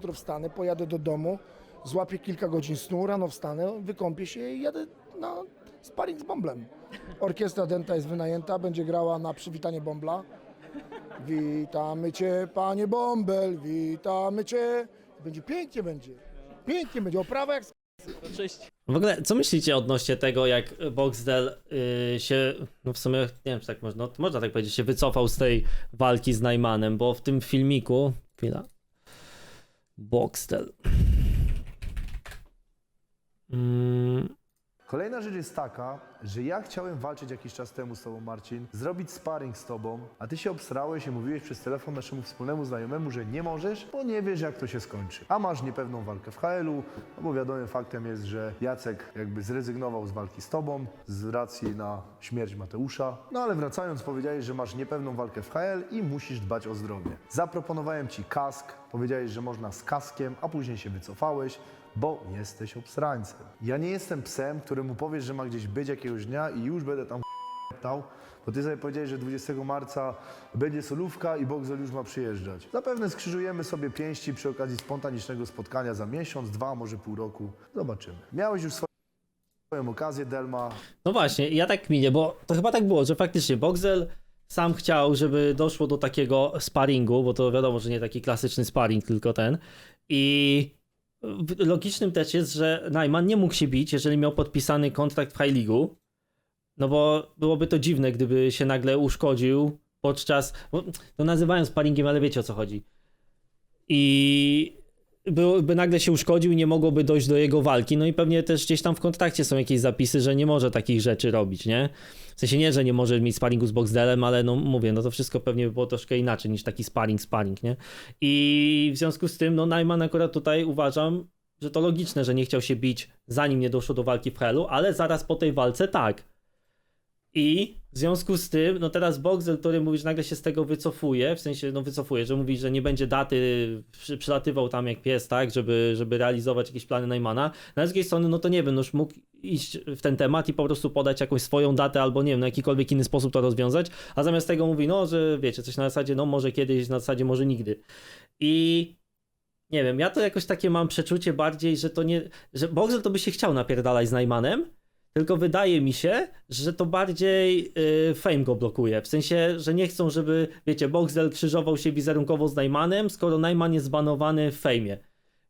Jutro wstanę, pojadę do domu, złapię kilka godzin snu, rano wstanę, wykąpię się i jadę na sparring z Bąblem. Orkiestra Denta jest wynajęta, będzie grała na przywitanie Bąbla. Witamy Cię, Panie Bąbel, witamy Cię. Będzie pięknie będzie. Pięknie będzie, oprawa jak Cześć. W ogóle, co myślicie odnośnie tego, jak Boxdel yy, się, no w sumie, nie wiem, czy tak można, no, można tak powiedzieć, się wycofał z tej walki z Najmanem, bo w tym filmiku, chwila, Boxdel. Kolejna rzecz jest taka, że ja chciałem walczyć jakiś czas temu z tobą, Marcin, zrobić sparring z tobą, a ty się obsrałeś i mówiłeś przez telefon naszemu wspólnemu znajomemu, że nie możesz, bo nie wiesz, jak to się skończy. A masz niepewną walkę w HL-u, no bo wiadomym faktem jest, że Jacek jakby zrezygnował z walki z tobą z racji na śmierć Mateusza. No ale wracając, powiedziałeś, że masz niepewną walkę w HL i musisz dbać o zdrowie. Zaproponowałem ci kask, powiedziałeś, że można z kaskiem, a później się wycofałeś bo jesteś obsrańcem. Ja nie jestem psem, któremu powiesz, że ma gdzieś być jakiegoś dnia i już będę tam ptał, bo ty sobie powiedziałeś, że 20 marca będzie solówka i Bogzel już ma przyjeżdżać. Zapewne skrzyżujemy sobie pięści przy okazji spontanicznego spotkania za miesiąc, dwa, może pół roku. Zobaczymy. Miałeś już swoją- swoją okazję, Delma. no właśnie, ja tak minie, bo to chyba tak było, że faktycznie Boxdel sam chciał, żeby doszło do takiego sparingu, bo to wiadomo, że nie taki klasyczny sparring, tylko ten. I logicznym też jest, że Najman nie mógł się bić, jeżeli miał podpisany kontrakt w High League'u, no bo byłoby to dziwne, gdyby się nagle uszkodził podczas, to nazywają sparingiem, ale wiecie o co chodzi. I byłby nagle się uszkodził i nie mogłoby dojść do jego walki. No i pewnie też gdzieś tam w kontrakcie są jakieś zapisy, że nie może takich rzeczy robić, nie? W sensie nie, że nie może mieć sparingu z Boxdelem, ale no mówię, no to wszystko pewnie by było troszkę inaczej niż taki sparring, sparring, nie? I w związku z tym, no Najman akurat tutaj uważam, że to logiczne, że nie chciał się bić zanim nie doszło do walki w Helu, ale zaraz po tej walce tak. I w związku z tym, no teraz Boxel, który mówi, że nagle się z tego wycofuje, w sensie, no wycofuje, że mówi, że nie będzie daty, przy, przylatywał tam jak pies, tak, żeby, żeby realizować jakieś plany Najmana. Na z drugiej strony, no to nie wiem, no już mógł iść w ten temat i po prostu podać jakąś swoją datę albo nie wiem, na jakikolwiek inny sposób to rozwiązać, a zamiast tego mówi, no, że wiecie, coś na zasadzie, no może kiedyś, na zasadzie może nigdy. I nie wiem, ja to jakoś takie mam przeczucie bardziej, że to nie, że Boxel to by się chciał napierdalać z Najmanem, tylko wydaje mi się, że to bardziej y, Fame go blokuje. W sensie, że nie chcą, żeby, wiecie, Boxdel krzyżował się wizerunkowo z Najmanem, skoro Najman jest zbanowany w Fame'ie.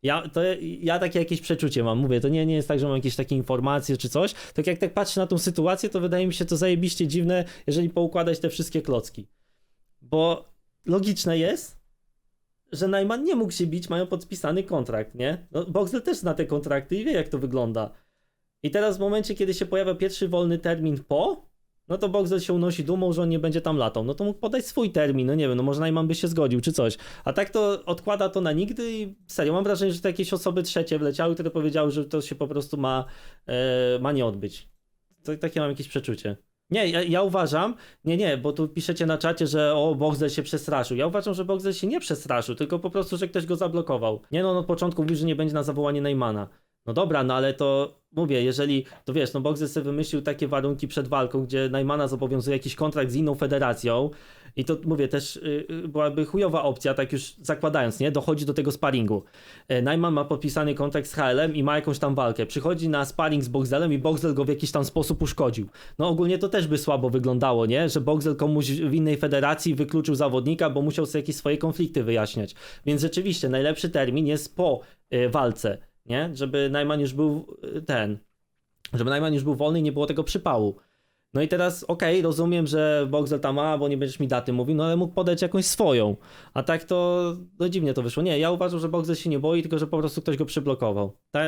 Ja, to, ja takie jakieś przeczucie mam, mówię, to nie, nie jest tak, że mam jakieś takie informacje czy coś, tak jak tak patrzę na tą sytuację, to wydaje mi się to zajebiście dziwne, jeżeli poukładać te wszystkie klocki. Bo logiczne jest, że Najman nie mógł się bić, mają podpisany kontrakt, nie? No, Boxdel też zna te kontrakty i wie, jak to wygląda. I teraz w momencie, kiedy się pojawia pierwszy wolny termin po, no to Boxer się unosi dumą, że on nie będzie tam latał. No to mógł podać swój termin, no nie wiem, no może Najman by się zgodził czy coś. A tak to odkłada to na nigdy i serio, mam wrażenie, że to jakieś osoby trzecie wleciały, które powiedziały, że to się po prostu ma, e, ma nie odbyć. To, takie mam jakieś przeczucie. Nie, ja, ja uważam, nie, nie, bo tu piszecie na czacie, że o, Boxer się przestraszył. Ja uważam, że Boxer się nie przestraszył, tylko po prostu, że ktoś go zablokował. Nie no, on od początku mówił, że nie będzie na zawołanie Neymana. No dobra, no ale to mówię, jeżeli, to wiesz, no Boxer sobie wymyślił takie warunki przed walką, gdzie Najmana zobowiązuje jakiś kontrakt z inną federacją i to mówię, też y, y, byłaby chujowa opcja, tak już zakładając, nie? Dochodzi do tego sparingu. E, Najman ma podpisany kontrakt z HL-em i ma jakąś tam walkę. Przychodzi na sparring z Boxelem i Boxel go w jakiś tam sposób uszkodził. No ogólnie to też by słabo wyglądało, nie? Że Boxel komuś w innej federacji wykluczył zawodnika, bo musiał sobie jakieś swoje konflikty wyjaśniać. Więc rzeczywiście najlepszy termin jest po y, walce, nie? Żeby Najman już był y, ten, żeby Najman już był wolny i nie było tego przypału. No i teraz, okej, rozumiem, że Boxel tam ma, bo nie będziesz mi daty mówił, no ale mógł podać jakąś swoją. A tak to, no dziwnie to wyszło. Nie, ja uważam, że Boxel się nie boi, tylko że po prostu ktoś go przyblokował. Ta,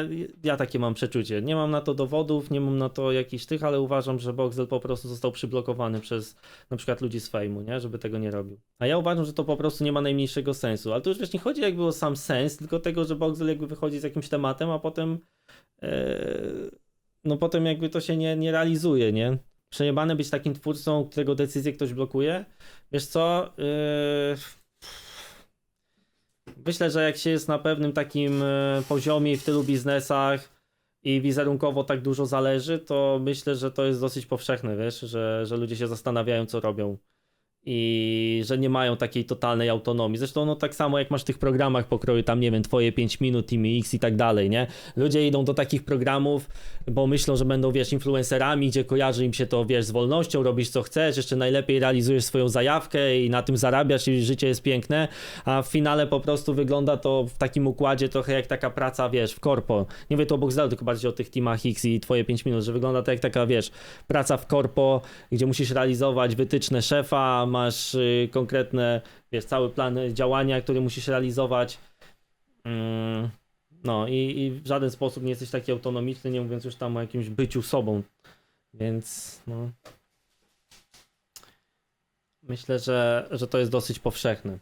ja takie mam przeczucie. Nie mam na to dowodów, nie mam na to jakichś tych, ale uważam, że Boxel po prostu został przyblokowany przez na przykład ludzi z fejmu, nie? Żeby tego nie robił. A ja uważam, że to po prostu nie ma najmniejszego sensu. Ale to już wiesz, nie chodzi jakby o sam sens, tylko tego, że Boxel jakby wychodzi z jakimś tematem, a potem e, no potem jakby to się nie, nie realizuje, nie? Przejebane być takim twórcą, którego decyzję ktoś blokuje. Wiesz co? Yy... Myślę, że jak się jest na pewnym takim e, poziomie w tylu biznesach i wizerunkowo tak dużo zależy, to myślę, że to jest dosyć powszechne, wiesz, że, że ludzie się zastanawiają, co robią. I że nie mają takiej totalnej autonomii. Zresztą no tak samo jak masz w tych programach pokroju tam nie wiem, twoje 5 minut, Team X i tak dalej, nie? Ludzie idą do takich programów, bo myślą, że będą, wiesz, influencerami, gdzie kojarzy im się to, wiesz, z wolnością, robisz co chcesz, jeszcze najlepiej realizujesz swoją zajawkę i na tym zarabiasz i życie jest piękne, a w finale po prostu wygląda to w takim układzie trochę jak taka praca, wiesz, w korpo. Nie mówię tu o Boxdelu, tylko bardziej o tych teamach X i twoje 5 minut, że wygląda to jak taka, wiesz, praca w korpo, gdzie musisz realizować wytyczne szefa, masz y, konkretne, wiesz, cały plan działania, który musisz realizować. Mm, no i, i w żaden sposób nie jesteś taki autonomiczny, nie mówiąc już tam o jakimś byciu sobą. Więc no. Myślę, że, że to jest dosyć powszechne.